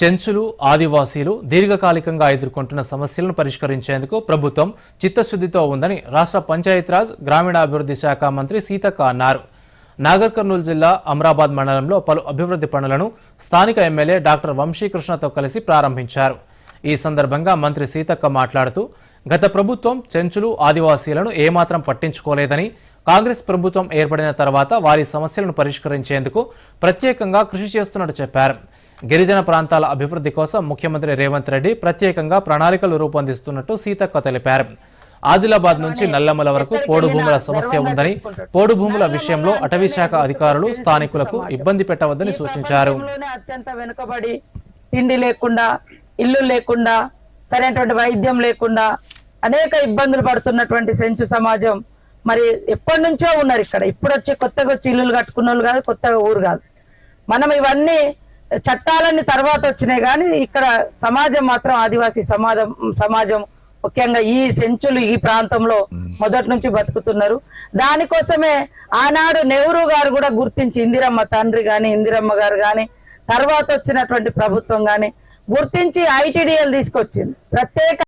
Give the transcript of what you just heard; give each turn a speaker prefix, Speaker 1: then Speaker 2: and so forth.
Speaker 1: చెంచులు ఆదివాసీలు దీర్ఘకాలికంగా ఎదుర్కొంటున్న సమస్యలను పరిష్కరించేందుకు ప్రభుత్వం చిత్తశుద్ధితో ఉందని రాష్ట్ర పంచాయతీరాజ్ గ్రామీణాభివృద్ధి శాఖ మంత్రి సీతక్క అన్నారు. నాగర్ కర్నూలు జిల్లా అమరాబాద్ మండలంలో పలు అభివృద్ధి పనులను స్థానిక ఎమ్మెల్యే డాక్టర్ వంశీకృష్ణతో కలిసి ప్రారంభించారు. ఈ సందర్భంగా మంత్రి సీతక్క మాట్లాడుతూ గత ప్రభుత్వం చెంచులు ఆదివాసీలను ఏమాత్రం పట్టించుకోలేదని కాంగ్రెస్ ప్రభుత్వం ఏర్పడిన తర్వాత వారి సమస్యలను పరిష్కరించేందుకు ప్రత్యేకంగా కృషి చేస్తున్నట్టు చెప్పారు. గిరిజన ప్రాంతాల అభివృద్ధి కోసం ముఖ్యమంత్రి రేవంత్ రెడ్డి ప్రత్యేకంగా ప్రణాళికలు రూపొందిస్తున్నట్టు సీతక్క తెలిపారు. ఆదిలాబాద్ నుంచి నల్లమల వరకు పోడు భూముల సమస్య ఉందని పోడు భూముల విషయంలో అటవీ శాఖ అధికారులు స్థానికులకు ఇబ్బంది పెట్టవద్దని సూచించారు.
Speaker 2: అత్యంత వెనుకబడి తిండి లేకుండా ఇల్లు లేకుండా సరైనటువంటి వైద్యం లేకుండా అనేక ఇబ్బందులు పడుతున్నటువంటి సెంచు సమాజం మరి ఎప్పటి నుంచో ఉన్నారు ఇక్కడ. ఇప్పుడు వచ్చి కొత్తగా వచ్చి ఇల్లులు కట్టుకున్న వాళ్ళు కాదు కొత్తగా ఊరు కాదు. మనం ఇవన్నీ చట్టాలన్నీ తర్వాత వచ్చినాయి కానీ ఇక్కడ సమాజం మాత్రం ఆదివాసీ సమాజం సమాజం ముఖ్యంగా ఈ సెంచులు ఈ ప్రాంతంలో మొదటి నుంచి బతుకుతున్నారు. దానికోసమే ఆనాడు నెహ్రూ గారు కూడా గుర్తించి ఇందిరమ్మ తండ్రి కానీ ఇందిరమ్మ గారు కానీ తర్వాత వచ్చినటువంటి ప్రభుత్వం కానీ గుర్తించి ఐటీడీఎల్ తీసుకొచ్చింది. ప్రత్యేక